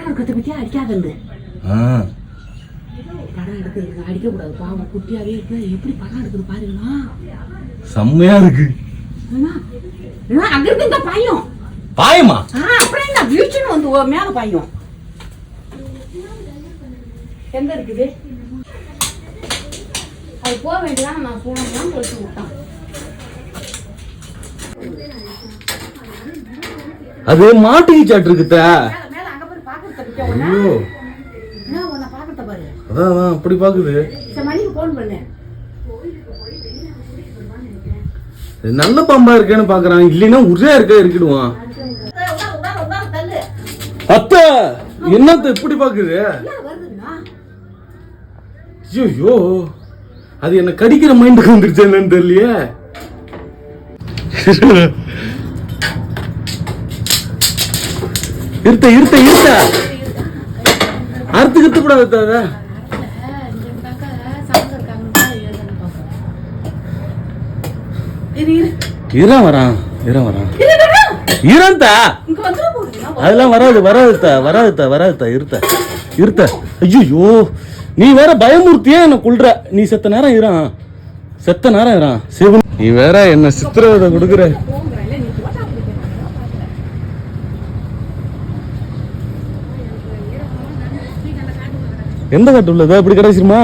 படம் இருக்கிறத பத்தி அடிக்காதன்னு ஆ. படம் எடுக்கிறதுக்கு அடிக்கக்கூடாது. பாவம் குட்டியாவே இருக்கு. எப்படி படம் எடுக்குது பாருங்கண்ணா செம்மையா இருக்கு. அங்க இருக்கு இந்த பாயமா அப்புறம் என்ன? வீழ்ச்சின்னு வந்து மேல பையன். எங்க இருக்குது? அது போக வேண்டியதான் நான் போனோம்னா விட்டான். அது மாட்டுக்கு சாட்டு இருக்குத்த மேல மேல அங்க போய் பாக்குறத பத்தி உடனே ஐயோ. அதான் அதான் அப்படி பாக்குது நல்ல பாம்பா இருக்கேன்னு பாக்குறான் இல்லைன்னா உரியா இருக்க இருக்கிடுவான். அத்த என்னத்த இப்படி பாக்குது? ஐயோ அது என்ன கடிக்கிற மைண்டுக்கு வந்துருச்சு என்னன்னு தெரியலையே. இருத்த இருத்த இருத்த. அறுத்து கித்து கூடாது அத்த அத. இரு, இரு. இறா வரான் இறா வரான் இரு, இரு, இரு. இறந்தா இங்க வந்துட போகுதுண்ணா. அதெல்லாம் வராது வராதுத்த வராதுத்த வராதுத்த இருத்த இருத்த ஐயோ நீ வேற பயமுறுத்தியே என்ன கொள்ற நீ செத்த நேரம் இறான் செத்த நேரம் இறான் சிவன் நீ வேற என்ன சித்திரவதை கொடுக்குற போங்கறேன்ல, நீ போட்டா அப்படி எந்த காட்டு உள்ளது? அப்படி கிடைச்சிருமா